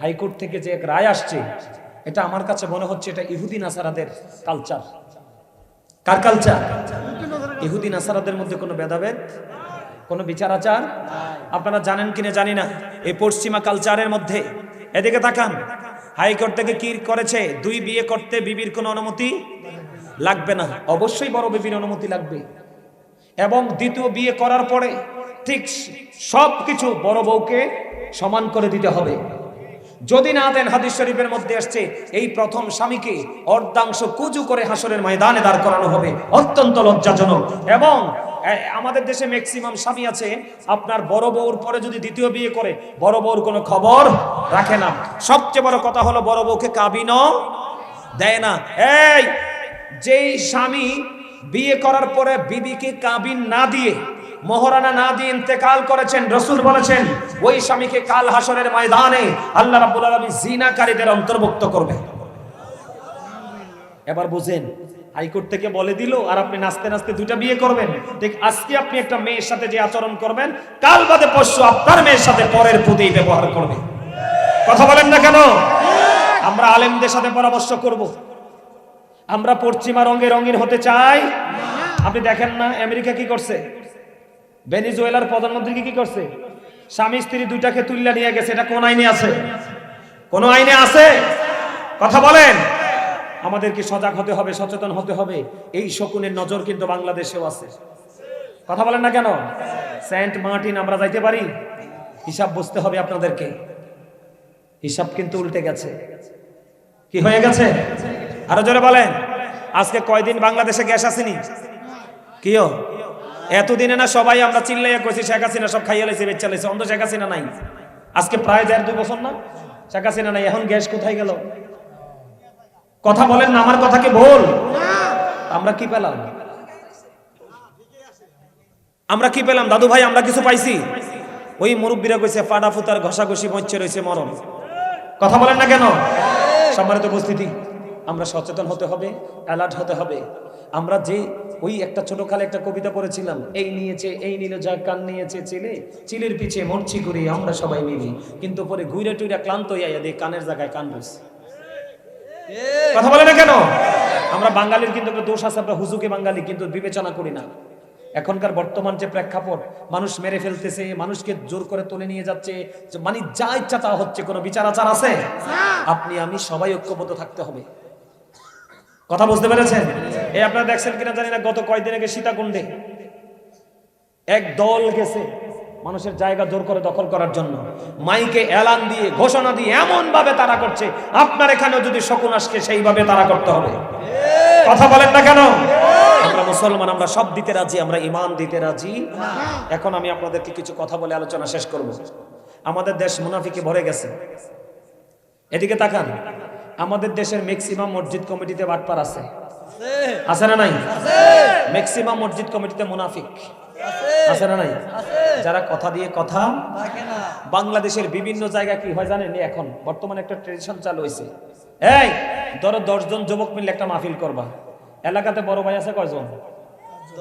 High court থেকে যে এক রায় আসছে, এটা আমার কাছে মনে হচ্ছে এটা ইহুদি নাসারাদের কালচার কার কালচার ইহুদি নাসারাদের মধ্যে কোনো ভেদাভেদ? কোনো বিচার আচার আপনারা জানেন কিনা জানি না। এই পশ্চিমা কালচারের মধ্যে। এদিকে তাকান। হাইকোর্ট থেকে কি করেছে? দুই বিয়ে করতে বিবির কোনো অনুমতি লাগবে না। অবশ্যই বড় বিবির অনুমতি লাগবে। এবং দ্বিতীয় বিয়ে করার পরে ঠিক সব কিছু বড় বউকে সমান করে দিতে হবে। যদি না দেন হাদিস শরীফের মধ্যে আসছে, এই প্রথম স্বামীকে অর্ধাংশ কুজু করে হাসরের ময়দানে দাঁড় করানো হবে। অত্যন্ত লজ্জাজনক। এবং আমাদের দেশে ম্যাক্সিমাম স্বামী আছে, আপনার বড় বউর পরে যদি দ্বিতীয় বিয়ে করে, বড় বউর কোনো খবর রাখে না। সবচেয়ে বড় কথা হলো বড় বউকে কাবিনও দেয় না। এই, যেই স্বামী বিয়ে করার পরে বিবিকে কাবিন না দিয়ে মহারানা না দিয়ে ইন্তেকাল করেছেন, রসুল বলেছেন, ওই স্বামীকে কাল হাসরের ময়দানে আল্লাহ রাব্বুল আলামিন জিনাকারীদের অন্তর্ভুক্ত করবে। এবার বুঝেন, হাইকোর্ট থেকে বলে দিল, আর আপনি নাচতে নাচতে দুইটা বিয়ে করবেন। ঠিক আজকে আপনি একটা মেয়ের সাথে যে আচরণ করবেন, কাল বাদে পরশু আপনার মেয়ের সাথে পরের প্রতি ব্যবহার করবে। কথা বলেন না কেন? আমরা আলেমদের সাথে পরামর্শ করব। আমরা পশ্চিমা রঙে রঙিন হতে চাই। আপনি দেখেন না, আমেরিকা কি করছে? ভেনিজুয়েলার প্রধানমন্ত্রী কি কি করছে? স্বামী স্ত্রী দুইটাকে তুল্লা নিয়ে গেছে, এটা কোন আইনে আছে? কোন আইনে আছে? কথা বলেন। আমাদেরকে সজাগ হতে হবে, সচেতন হতে হবে। এই শকুনের নজর কিন্তু বাংলাদেশেও আছে। কথা বলেন না কেন? সেন্ট মার্টিন আমরা যাইতে পারি? হিসাব বুঝতে হবে আপনাদেরকে। হিসাব কিন্তু উল্টে গেছে। কি হয়ে গেছে? আরও জোরে বলেন। আজকে কয়দিন বাংলাদেশে গ্যাস আসেনি? কিও এতদিনে না সবাই আমরা চিল্লাইয়া কইছি, শেখ হাসিনা সব খাইয়া লাইছে, বেচা লাইছে। অন্ধ শেখ হাসিনা নাই। আজকে প্রায় দেড় দুই বছর না শেখ হাসিনা নাই, এখন গ্যাস কোথায় গেল? কথা বলেন না, আমার কথা কি ভুল? আমরা কি পেলাম? আমরা কি পেলাম? দাদু ভাই, আমরা কিছু পাইছি? ওই মুরব্বীরা কইছে, ফাটা ফুতার ঘষাঘষি মচ্ছে রয়েছে মরণ। কথা বলেন না কেন? সম্মানিত উপস্থিতি। আমরা সচেতন হতে হবে অ্যালার্ট হতে হবে। আমরা যে ওই একটা ছোটকালে একটা কবিতা পড়েছিলাম এই নিয়েছে এই নিল যা কান নিয়েছে চিলে চিলের পিছে মরছি করি আমরা সবাই মিলি। কিন্তু পরে ঘুরে টুইরা ক্লান্ত হইয়া দিয়ে কানের জায়গায় কান বসে কথা বলে না কেন? আমরা বাঙালির কিন্তু একটা দোষ আছে আমরা হুজুকে বাঙালি কিন্তু বিবেচনা করি না। এখনকার বর্তমান যে প্রেক্ষাপট মানুষ মেরে ফেলতেছে মানুষকে জোর করে তুলে নিয়ে যাচ্ছে মানে যা ইচ্ছা তা হচ্ছে কোনো বিচার আচার আছে? আপনি আমি সবাই ঐক্যবদ্ধ থাকতে হবে। কথা বুঝতে পেরেছেন? এই আপনারা দেখছেন কিনা জানি না, গত কয়েকদিন আগে সীতাকুণ্ডে এক দল গেছে মানুষের জায়গা জোর করে দখল করার জন্য। মাইকে এলান দিয়ে, ঘোষণা দিয়ে এমন ভাবে তারা করছে, আপনার এখানেও যদি শকুন আসকে সেইভাবে তারা করতে হবে। কথা বলেন না কেন? আমরা মুসলমান, আমরা সব দিতে রাজি, আমরা ইমান দিতে রাজি। এখন আমি আপনাদেরকে কিছু কথা বলে আলোচনা শেষ করব। আমাদের দেশ মুনাফিকে ভরে গেছে। এদিকে তাকান। আমাদের দেশের ম্যাক্সিমাম মসজিদ কমিটিতে বাটপার আছে। আছে। না নাই? ম্যাক্সিমাম মসজিদ কমিটিতে মুনাফিক। আছে। না নাই? যারা কথা দিয়ে কথা বাংলাদেশের বিভিন্ন জায়গা কি হয় জানেন এখন? বর্তমানে একটা ট্রেডিশন চালু হয়েছে এই ধরো দশজন যুবক মিলে একটা মাহফিল করবা। এলাকাতে বড় ভাই আছে কয়জন?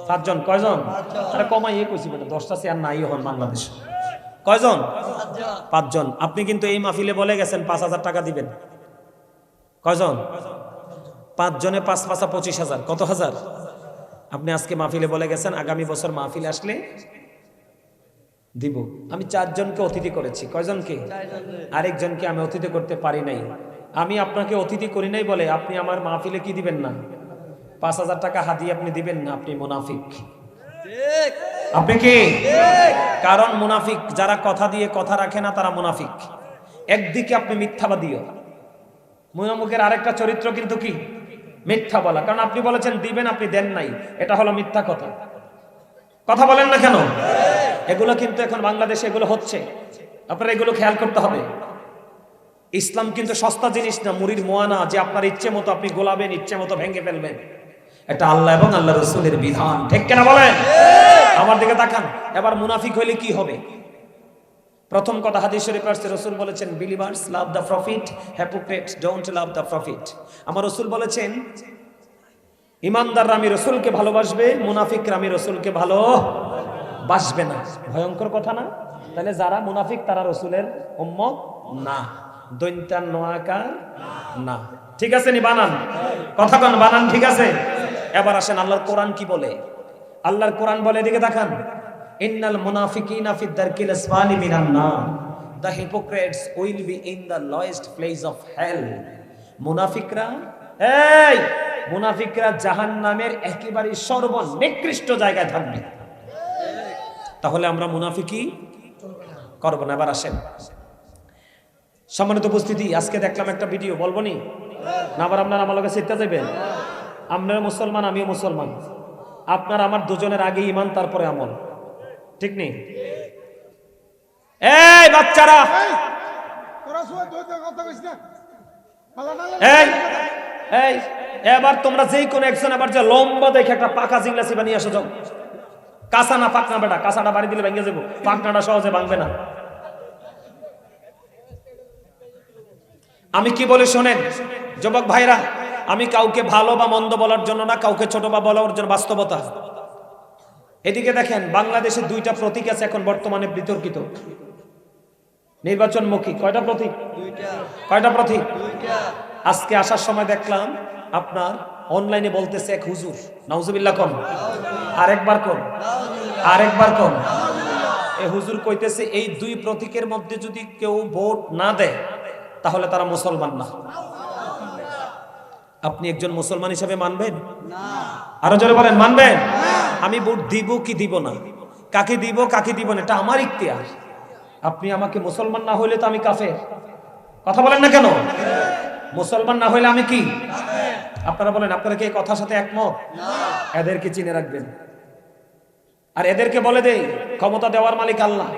সাতজন। কয়জন? আরে কমাই এ কইছি বেটা দশটা চেয়ার নাই হন বাংলাদেশ। কয়জন? পাঁচজন। আপনি কিন্তু এই মাহফিলে বলে গেছেন পাঁচ হাজার টাকা দিবেন। কয়জন? পাঁচজনে পাঁচ পাঁচা পঁচিশ হাজার। কত হাজার? আপনি আজকে মাহফিলে বলে গেছেন, আগামী বছর মাহফিলে আসলে দিব। আমি চারজনকে অতিথি করেছি। কয়জনকে? আরেকজনকে আমি অতিথি করতে পারি নাই। আমি আপনাকে অতিথি করি নাই বলে আপনি আমার মাহফিলে কি দিবেন না? পাঁচ হাজার টাকা হাতিয়ে আপনি দিবেন না, আপনি মুনাফিক। আপনি কি? কারণ মুনাফিক, যারা কথা দিয়ে কথা রাখে না, তারা মুনাফিক। একদিকে আপনি মিথ্যাবাদীও মুনামুখের আরেকটা চরিত্র কিন্তু কি? মিথ্যা বলা। কারণ আপনি বলেছেন দিবেন আপনি দেন নাই। এটা হলো মিথ্যা কথা। কথা বলেন না কেন? এগুলো কিন্তু এখন বাংলাদেশে এগুলো হচ্ছে। আপনারা এগুলো খেয়াল করতে হবে। ইসলাম কিন্তু সস্তা জিনিস না মুড়ির মোয়ানা যে আপনার ইচ্ছে মতো আপনি গোলাবেন ইচ্ছে মতো ভেঙে ফেলবেন। এটা আল্লাহ এবং আল্লাহ রসুলের বিধান। ঠিক কেনা বলেন? আমার দিকে তাকান। এবার মুনাফিক হইলে কি হবে? প্রথম কথা হাদিস শরীফ আসছে, রসুল বলেছেন believers love the prophet hypocrite don't love the prophet আমার রসুল বলেছেন, ইমানদাররা আমি রসুলকে ভালোবাসবে, মুনাফিকরা আমি রসুলকে ভালো বাসবে না। ভয়ঙ্কর কথা না? তাহলে যারা মুনাফিক, তারা রসুলের উম্মত না। দৈন্তার নোয়াকার না। ঠিক আছে নি, বানান? কথা কন, বানান, ঠিক আছে? এবার আসেন, আল্লাহর কোরআন কি বলে? আল্লাহর কোরআন বলে, এদিকে দেখান। ইন্নাল মুনাফিকিনা ফি দারকিল আসফালি মিনান নার। The hypocrites will be in the lowest place of hell মুনাফিকরা, এই মুনাফিকরা জাহান্নামের একেবারে সর্বনিকৃষ্ট জায়গায় থাকবে। তাহলে আমরা মুনাফিকি করব না। এবার আসেন। সম্মানিত উপস্থিতি, আজকে দেখলাম একটা ভিডিও, বলব নি? না, আবার আপনার আমার লগে চিন্তা যাবেন আপনারা মুসলমান, আমিও মুসলমান। আপনার আমার দুজনের আগে ইমান তারপরে আমল। ঠিক নেই। এই বাচ্চারা। এই এই এবার তোমরা যেই কোনো একজন আবার যে লম্বা দেখে একটা পাকা জিংলাসি বানিয়ে আসো যাও। কাঁচা না পাকনা বেটা কাঁচাটা বাড়ি দিলে ভেঙে যাব। পাকনাটা সহজে ভাঙবে না। আমি কি বলি শোনেন যুবক ভাইরা আমি কাউকে ভালো বা মন্দ বলার জন্য না কাউকে ছোট বা বলার জন্য বাস্তবতা। এদিকে দেখেন বাংলাদেশে দুইটা প্রতীক আছে এখন বর্তমানে বিতর্কিত। নির্বাচনমুখী কয়টা প্রতীক? কয়টা প্রতীক? আজকে আসার সময় দেখলাম আপনার অনলাইনে বলতেছে এক হুজুর নাউজুবিল্লাহ কন আরেকবার কন আরেকবার কন এ হুজুর কইতেছে এই দুই প্রতীকের মধ্যে যদি কেউ ভোট না দেয় তাহলে তারা মুসলমান না। আপনি একজন মুসলমান হিসেবে মানবেন? আরও জোরে বলেন মানবেন? আমি ভোট দিব কি দিব না? কাকে দিব কাকে দিব না? এটা আমার ইখতিয়ার। আপনি আমাকে মুসলমান না হইলে তো আমি কাফের। কথা বলেন না কেন? মুসলমান না হইলে আমি কি? আপনারা বলেন, আপনারা কি কথার সাথে একমত? এদেরকে চিনে রাখবেন। আর এদেরকে বলে দেই, ক্ষমতা দেওয়ার মালিক আল্লাহ।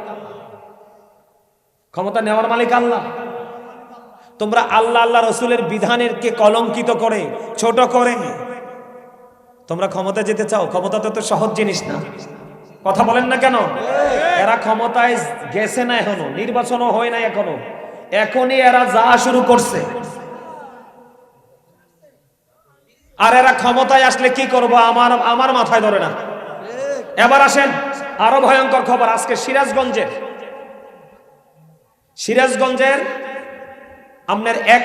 ক্ষমতা নেওয়ার মালিক আল্লাহ। তোমরা আল্লাহ আল্লাহ রসুলের বিধানের কে কলঙ্কিত করে, ছোট করে তোমরা ক্ষমতা যেতে চাও ক্ষমতা তো তো সহজ জিনিস না। কথা বলেন না কেন? এরা ক্ষমতায় গেছে না এখনও, নির্বাচনও হয় না এখনও। এখনই এরা যা শুরু করছে। আর এরা ক্ষমতায় আসলে কি করব, আমার আমার মাথায় ধরে না। এবার আসেন, আরও ভয়ঙ্কর খবর, আজকে সিরাজগঞ্জের। সিরাজগঞ্জের আপনার এক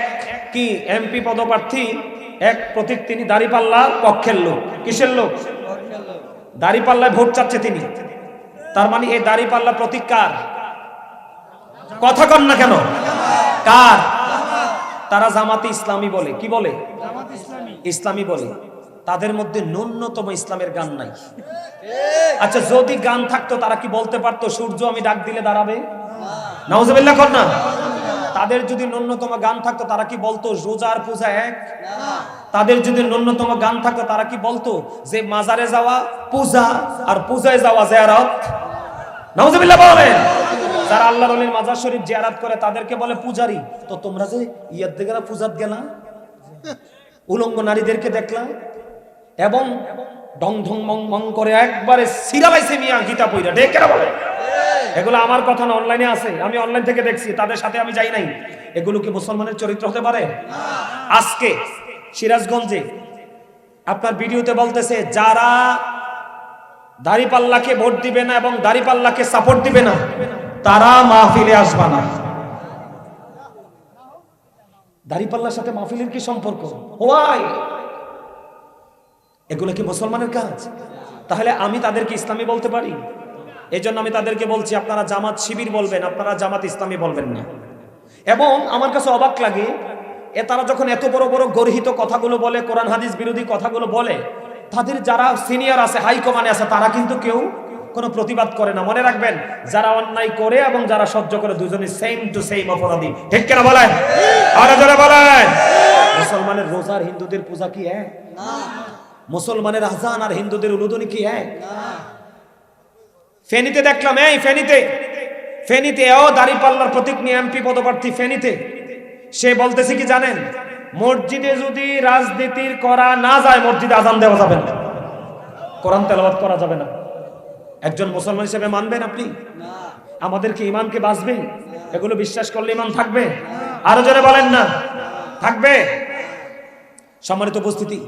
কি এমপি পদপ্রার্থী এক প্রতীক তিনি দাড়িপাল্লা পক্ষের লোক। কিসের লোক? দাড়িপাল্লায় ভোট চাচ্ছে তিনি। তার মানে এই দাড়িপাল্লা প্রতীক কার? কথা কন না কেন? কার? তারা জামাতে ইসলামী বলে। কি বলে? ইসলামী বলে। তাদের মধ্যে ন্যূনতম ইসলামের গান নাই। আচ্ছা যদি গান থাকতো তারা কি বলতে পারতো, সূর্য আমি ডাক দিলে দাঁড়াবে? নাউজুবিল্লাহ কর না। তাদের যদি ন্যূনতম গান থাকতো, তারা কি বলতো, রোজার পূজা এক তাদের যদি ন্যূনতম গান থাকতো, তারা কি বলতো, যে মাজারে যাওয়া, পূজা, আর পূজায় যাওয়া জিয়ারত নাউজুবিল্লাহ বলেন। যারা আল্লাহর ওলির মাজার শরীফ জিয়ারত করে, তাদেরকে বলে পূজারি। তো তোমরা যে ইয়ার দিকে পূজাত গেলা? উলঙ্গ নারীদেরকে দেখলাম এবং ডং ঢং মং মং করে একবারে সিরালাইছে মিয়া গীতা পইরা ডেকে বলে। এগুলো আমার কথা না অনলাইনে আছে। আমি অনলাইন থেকে দেখছি, তাদের সাথে আমি যাই নাই। এগুলো কি মুসলমানের চরিত্র হতে পারে? আজকে সিরাজগঞ্জে আপনার ভিডিওতে বলতেছে, যারা দাড়িপাল্লাকে ভোট দিবে না এবং দাড়িপাল্লাকে সাপোর্ট দিবে না, তারা মাহফিলে আসবে না। দাড়িপাল্লার সাথে মাহফিলের কি সম্পর্ক? হোয়াই এগুলো কি মুসলমানের কাজ? তাহলে আমি তাদেরকে ইসলামী বলতে পারি? এই জন্য আমি তাদেরকে বলছি আপনারা জামাত শিবির বলবেন আপনারা জামাত ইসলামী বলবেন না। এবং আমার কাছে অবাক লাগে এ তারা যখন এত বড় বড় গর্হিত কথাগুলো বলে কোরআন হাদিস বিরোধী কথাগুলো বলে তাদের যারা সিনিয়র আছে হাই কমানে আছে তারা কিন্তু কেউ কোনো প্রতিবাদ করে না। মনে রাখবেন যারা অন্যায় করে এবং যারা সহ্য করে দুজনই সেম টু সেম অপরাধী। ঠিক কেনা বলেন? আরও জোরে বলেন। মুসলমানের রোজার হিন্দুদের পূজা কি এক? মুসলমানের আজান আর হিন্দুদের উলুদনি কি এক? ফেনীতে দেখলাম এই ফেনীতে ফেনীতে ও দাড়িপাল্লার প্রতীক নিয়ে এমপি পদপ্রার্থী ফেনীতে। সে বলতেছে কি জানেন মসজিদে যদি রাজনীতির করা না যায় মসজিদে আজান দেওয়া যাবে না। কোরআন তেলাওয়াত করা যাবে না। একজন মুসলমান হিসেবে মানবেন আপনি? আমাদের কি ইমানকে বাঁচবে? এগুলো বিশ্বাস করলে ইমান থাকবে? আরও জোরে বলেন না। থাকবে? সম্মানিত উপস্থিতি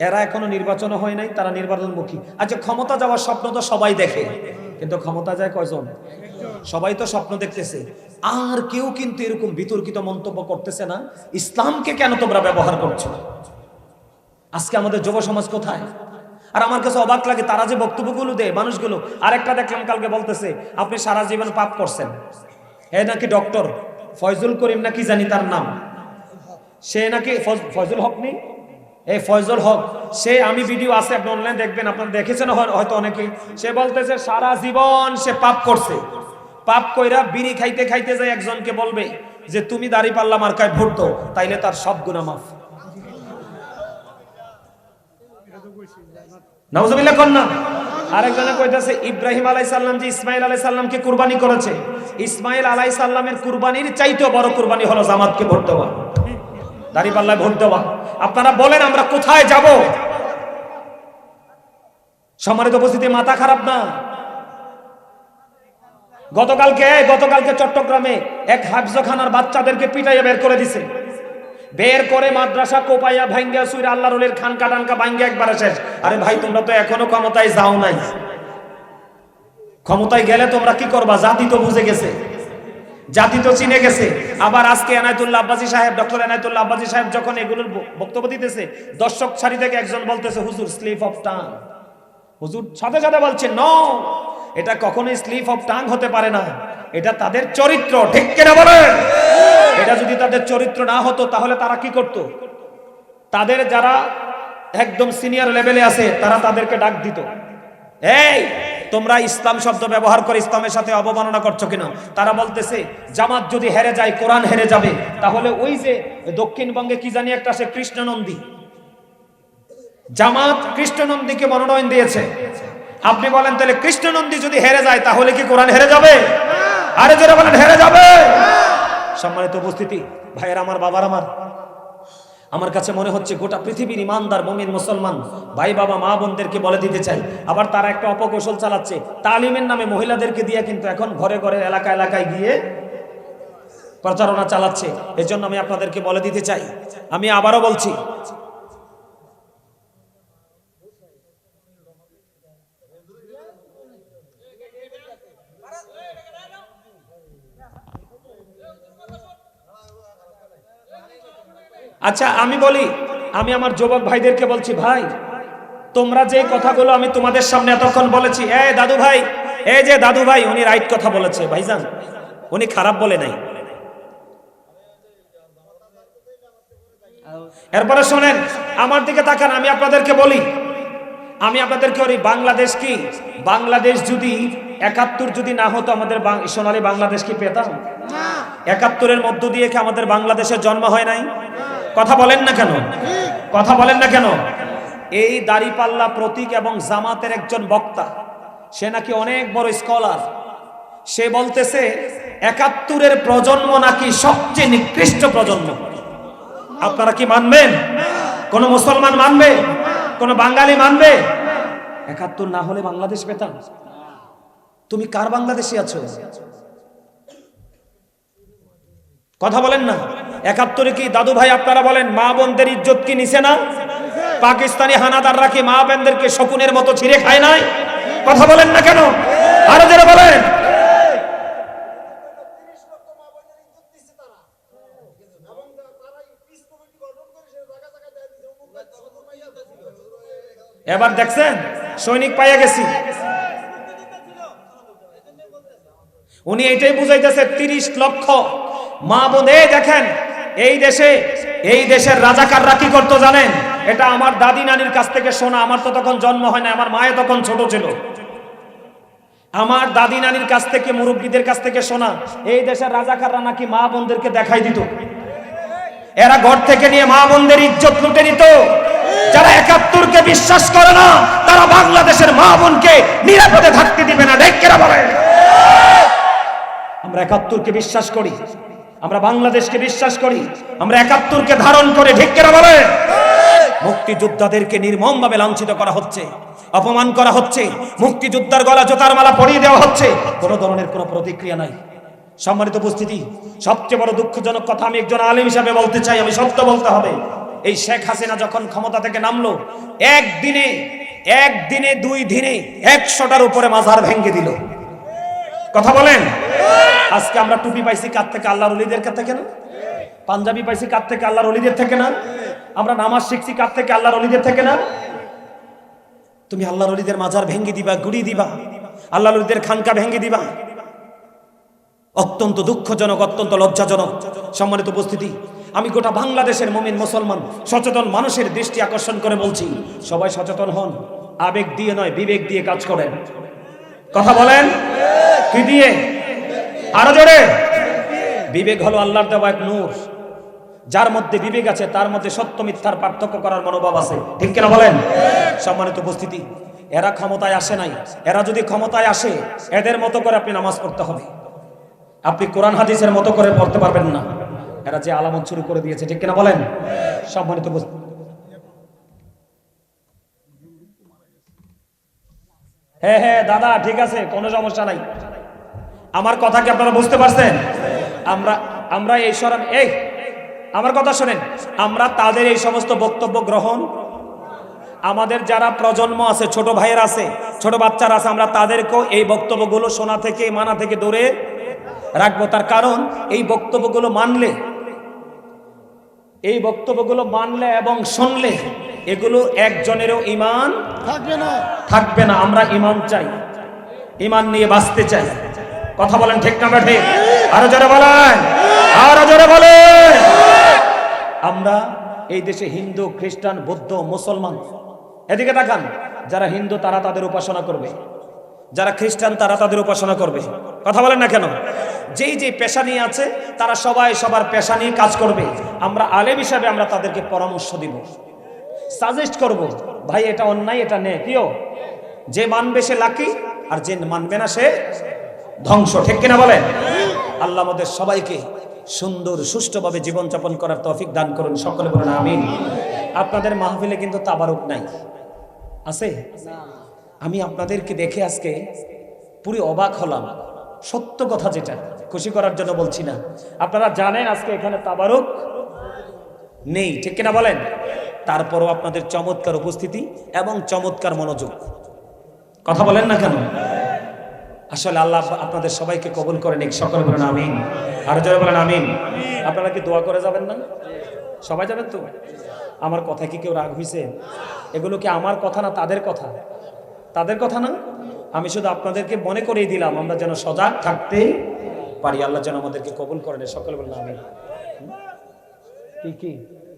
এরা এখনও নির্বাচন হয় নাই, তারা নির্বাচনমুখী। আচ্ছা ক্ষমতা যাওয়ার স্বপ্ন তো সবাই দেখে। কিন্তু ক্ষমতা যায় কয়জন? সবাই তো স্বপ্ন দেখতেছে। আর কেউ কিন্তু এরকম বিতর্কিত মন্তব্য করতেছে না। ইসলামকে কেন তোমরা ব্যবহার করছ? আজকে আমাদের যুব সমাজ কোথায়? আর আমার কাছে অবাক লাগে, তারা যে বক্তব্যগুলো দেয়, মানুষগুলো, আরেকটা দেখলাম কালকে বলতেছে, আপনি সারা জীবন পাপ করছেন। এ নাকি ডক্টর ফয়জুল করিম নাকি জানি তার নাম? সে নাকি ফয়জুল হক নেই? এই ফয়জল হক, সে আমি ভিডিও আছে, আপনি অনলাইন দেখবেন, আপনারা দেখেছেন হয়- হয়তো অনেকে। সে বলতেছে, সারা জীবন সে পাপ করছে। পাপ কইরা বিড়ি খাইতে খাইতে যায় একজনকে বলবে যে, তুমি দাড়ি পাল্লা মার্কায় দাও, তাইলে তার সব গুণা মাফ। নাউজুবিল্লাহ আরেকজনে কইতাছে, ইব্রাহিম আলাই যে ইসমাইল আলাই সাল্লামকে কুরবানি করেছে, ইসমাইল আলাই সাল্লামের কুরবানির চাইতেও বড় কুরবানি হলো জামাতকে ভোট দেওয়া। দাঁড়িপাল্লায় ভোট দেওয়া। আপনারা বলেন আমরা কোথায় যাব? সম্মানিত উপস্থিতি, মাথা খারাপ না? গতকালকে গতকালকে চট্টগ্রামে এক হাফজখানার বাচ্চাদেরকে পিটাইয়া বের করে দিছে। বের করে মাদ্রাসা কোপাইয়া ভাঙ্গা সুইরা আল্লাহ রুলের খানকা টানকা ভাঙ্গা একবারে শেষ। আরে ভাই, তোমরা তো এখনও ক্ষমতায় যাও নাই। ক্ষমতায় গেলে তোমরা কি করবা? জাতি তো বুঝে গেছে। জাতি তো চিনে গেছে। আবার আজকে এনায়তুল্লাহ আব্বাসী সাহেব, ডক্টর এনায়তুল্লাহ আব্বাসী সাহেব যখন এগুলোর বক্তব্য দিতেছে, দর্শক সারি থেকে একজন বলতেছে, হুজুর, স্লিপ অফ টাং। হুজুর সাথে সাথে বলছে, ন, এটা কখনোই স্লিপ অফ টাং হতে পারে না। এটা তাদের চরিত্র, ঠিক কিনা বলেন? এটা যদি তাদের চরিত্র না হতো, তাহলে তারা কি করত? তাদের যারা একদম সিনিয়র লেভেলে আছে, তারা তাদেরকে ডাক দিত। এই তোমরা ইসলাম শব্দ ব্যবহার করে ইসলামের সাথে অবমাননা করছ কিনা? তারা বলতেছে, জামাত যদি হেরে যায়, কোরআন হেরে যাবে। তাহলে ওই যে দক্ষিণবঙ্গে কি জানি একটা আছে, কৃষ্ণনন্দী। জামাত কৃষ্ণনন্দীকে মনোনয়ন দিয়েছে। আপনি বলেন, তাহলে কৃষ্ণনন্দী যদি হেরে যায়, তাহলে কি কোরআন হেরে যাবে? আরে যারা বলেন, হেরে যাবে। সম্মানিত উপস্থিতি, ভাইয়ের আমার, বাবার আমার। আমার কাছে মনে হচ্ছে গোটা পৃথিবীর ইমানদার, মমিন, মুসলমান ভাই বাবা, মা বোনদেরকে বলে দিতে চাই। আবার তারা একটা অপকৌশল চালাচ্ছে। তালিমের নামে মহিলাদেরকে দিয়ে কিন্তু এখন ঘরে ঘরে এলাকা এলাকায় গিয়ে প্রচারণা চালাচ্ছে। এজন্য আমি আপনাদেরকে বলে দিতে চাই। আমি আবারও বলছি আচ্ছা আমি বলি আমি আমার যুবক ভাইদেরকে বলছি ভাই তোমরা যে কথাগুলো আমি তোমাদের সামনে এতক্ষণ বলেছি এ দাদু ভাই এই যে দাদু ভাই উনি রাইট কথা বলেছে ভাইজান উনি খারাপ বলে নাই। এরপরে শোনেন আমার দিকে তাকান আমি আপনাদেরকে বলি আমি আপনাদেরকে বলি বাংলাদেশ কি বাংলাদেশ যদি একাত্তর যদি না হতো আমাদের সোনালী বাংলাদেশ কি পেতাম? একাত্তরের মধ্য দিয়ে কি আমাদের বাংলাদেশের জন্ম হয় নাই? কথা বলেন না কেন? কথা বলেন না কেন? এই দাড়িপাল্লা প্রতীক এবং জামাতের একজন বক্তা সে নাকি অনেক বড় স্কলার। সে বলতেছে একাত্তরের প্রজন্ম নাকি সবচেয়ে নিকৃষ্ট প্রজন্ম। আপনারা কি মানবেন? কোন মুসলমান মানবে? কোন বাঙালি মানবে? একাত্তর না হলে বাংলাদেশ পেতাম তুমি কার বাংলাদেশে আছো? কথা বলেন না। একাত্তরে কি দাদু ভাই আপনারা বলেন, মা বোনদের ইজ্জত কি নিছে না? পাকিস্তানি হানাদাররা কি মা বোনদেরকে শকুনের মতো ছিঁড়ে খায় নাই? কথা বলেন না কেন? আরও যারা বলেন। এবার দেখছেন, সৈনিক পাইয়া গেছি। উনি এটাই বুঝাইতেছে, তিরিশ লক্ষ মা বোন, এই দেখেন, এই দেশে, এই দেশের রাজাকাররা কি করতো জানেন? এটা আমার দাদি নানির কাছ থেকে শোনা, আমার তো তখন জন্ম হয় না আমার মায়ে তখন ছোট ছিল। আমার দাদি নানির কাছ থেকে, মুরব্বীদের কাছ থেকে শোনা, এই দেশের রাজাকাররা নাকি মা বোনদেরকে দেখাই দিত। এরা ঘর থেকে নিয়ে মা বোনদের ইজ্জত লুটে নিত। যারা একাত্তরকে বিশ্বাস করে না, তারা বাংলাদেশের মা বোনকে নিরাপদে থাকতে দিবে না। আমরা একাত্তরকে বিশ্বাস করি। আমরা বাংলাদেশকে বিশ্বাস করি, আমরা একাত্তরকে ধারণ করে ঢেকেরা বলে? মুক্তিযোদ্ধাদেরকে নির্মমভাবে লাঞ্ছিত করা হচ্ছে, অপমান করা হচ্ছে, মুক্তিযোদ্ধার গলা জোতার মালা পরিয়ে দেওয়া হচ্ছে। কোনো ধরনের কোনো প্রতিক্রিয়া নাই। সম্মানিত উপস্থিতি, সবচেয়ে বড় দুঃখজনক কথা আমি একজন আলিম হিসাবে বলতে চাই, আমি সত্য বলতে হবে। এই শেখ হাসিনা যখন ক্ষমতা থেকে নামলো, একদিনে একদিনে, দুই দিনে একশোটার উপরে মাজার ভেঙে দিল। কথা বলেন। আজকে আমরা টুপি পাইছি কার থেকে? আল্লাহর অলিদের থেকে না? পাঞ্জাবি পাইছি কার থেকে? আল্লাহর অলিদের থেকে না? আমরা নামাজ শিখছি কার থেকে? আল্লাহর অলিদের থেকে না? তুমি আল্লাহর অলিদের মাজার ভেঙে দিবা, গুড়ি দিবা। আল্লাহর অলিদের খানকা ভেঙে দিবা। অত্যন্ত দুঃখজনক, অত্যন্ত লজ্জাজনক সম্মানিত উপস্থিতি। আমি গোটা বাংলাদেশের মমিন, মুসলমান, সচেতন মানুষের দৃষ্টি আকর্ষণ করে বলছি, সবাই সচেতন হন, আবেগ দিয়ে নয়, বিবেক দিয়ে কাজ করেন। কথা বলেন। কি দিয়ে? আরও জোরে। বিবেক হলো আল্লাহর দেওয়া এক নূর। যার মধ্যে বিবেক আছে, তার মধ্যে সত্য মিথ্যার পার্থক্য করার মনোভাব আছে। ঠিক কিনা বলেন? সম্মানিত উপস্থিতি, এরা ক্ষমতায় আসে নাই। এরা যদি ক্ষমতায় আসে, এদের মতো করে আপনি নামাজ পড়তে হবে। আপনি কোরআন হাদিসের মতো করে পড়তে পারবেন না। এরা যে আলামত শুরু করে দিয়েছে, ঠিক কিনা বলেন? সম্মানিত উপস্থিতি হ্যাঁ হ্যাঁ দাদা, ঠিক আছে, কোনো সমস্যা নাই। আমার কথা কি আপনারা বুঝতে পারছেন? আমরা আমরা এই সরম এই, আমার কথা শোনেন, আমরা তাদের এই সমস্ত বক্তব্য গ্রহণ, আমাদের যারা প্রজন্ম আছে, ছোট ভাইয়ের আছে, ছোট বাচ্চারা আছে, আমরা তাদেরকেও এই বক্তব্যগুলো শোনা থেকে, মানা থেকে দূরে রাখব। তার কারণ, এই বক্তব্যগুলো মানলে, এই বক্তব্যগুলো মানলে এবং শুনলে এগুলো একজনেরও ইমান থাকবে না। থাকবে না আমরা ইমান চাই। ইমান নিয়ে বাঁচতে চাই। কথা বলেন ঠিক না ঠিক আরও জোরে বলেন। আরও জোরে বলেন। আমরা এই দেশে হিন্দু খ্রিস্টান বৌদ্ধ মুসলমান এদিকে তাকান। যারা হিন্দু তারা তাদের উপাসনা করবে। যারা খ্রিস্টান তারা তাদের উপাসনা করবে। কথা বলেন না কেন? যেই যে পেশা নিয়ে আছে তারা সবাই সবার পেশা নিয়ে কাজ করবে। আমরা আলেম হিসাবে আমরা তাদেরকে পরামর্শ দিব। সাজেস্ট করব, ভাই, এটা অন্যায়, এটা নে কিও যে মানবে সে লাকি, আর যে মানবে না সে ধ্বংস। ঠিক কিনা বলেন? আল্লাহ আমাদের সবাইকে সুন্দর, সুষ্ঠুভাবে জীবনযাপন করার তৌফিক দান করুন। সকলে বলেন, আমিন। আপনাদের মাহফিলে কিন্তু তাবারুক নাই। আছে? আমি আপনাদেরকে দেখে আজকে পুরো অবাক হলাম। সত্য কথা যেটা, খুশি করার জন্য বলছি না। আপনারা জানেন আজকে এখানে তাবারুক নেই, ঠিক কিনা বলেন? তারপরও আপনাদের চমৎকার উপস্থিতি এবং চমৎকার মনোযোগ। কথা বলেন না কেন? আসলে আল্লাহ আপনাদের সবাইকে কবুল করেন এক সকল বলেন আমিন। আর যারা বলেন আমিন। আপনারা কি দোয়া করে যাবেন না? সবাই যাবেন তো? আমার কথা কি কেউ রাগ হয়েছে এগুলো কি আমার কথা না তাদের কথা? তাদের কথা না? আমি শুধু আপনাদেরকে মনে করেই দিলাম, আমরা যেন সজাগ থাকতে পারি। আল্লাহ যেন আমাদেরকে কবুল করেন সকল বলেন আমিন। কি কি?